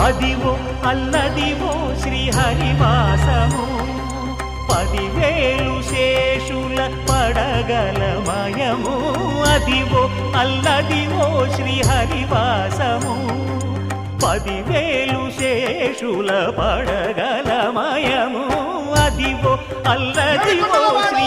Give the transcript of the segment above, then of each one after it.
అదివో అల్లదివో శ్రీహరివాసము. పదివేలు శేషుల పడగలమయము అదివో అల్లదివో శ్రీహరివాసము. పదివేలు శేషుల పడగలమయము అదివో అల్లదివో శ్రీ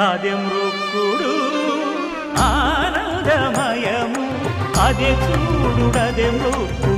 అదే మృక్కుడు ఆనందమయము. అదే చూడు అదే మృక్కుడు.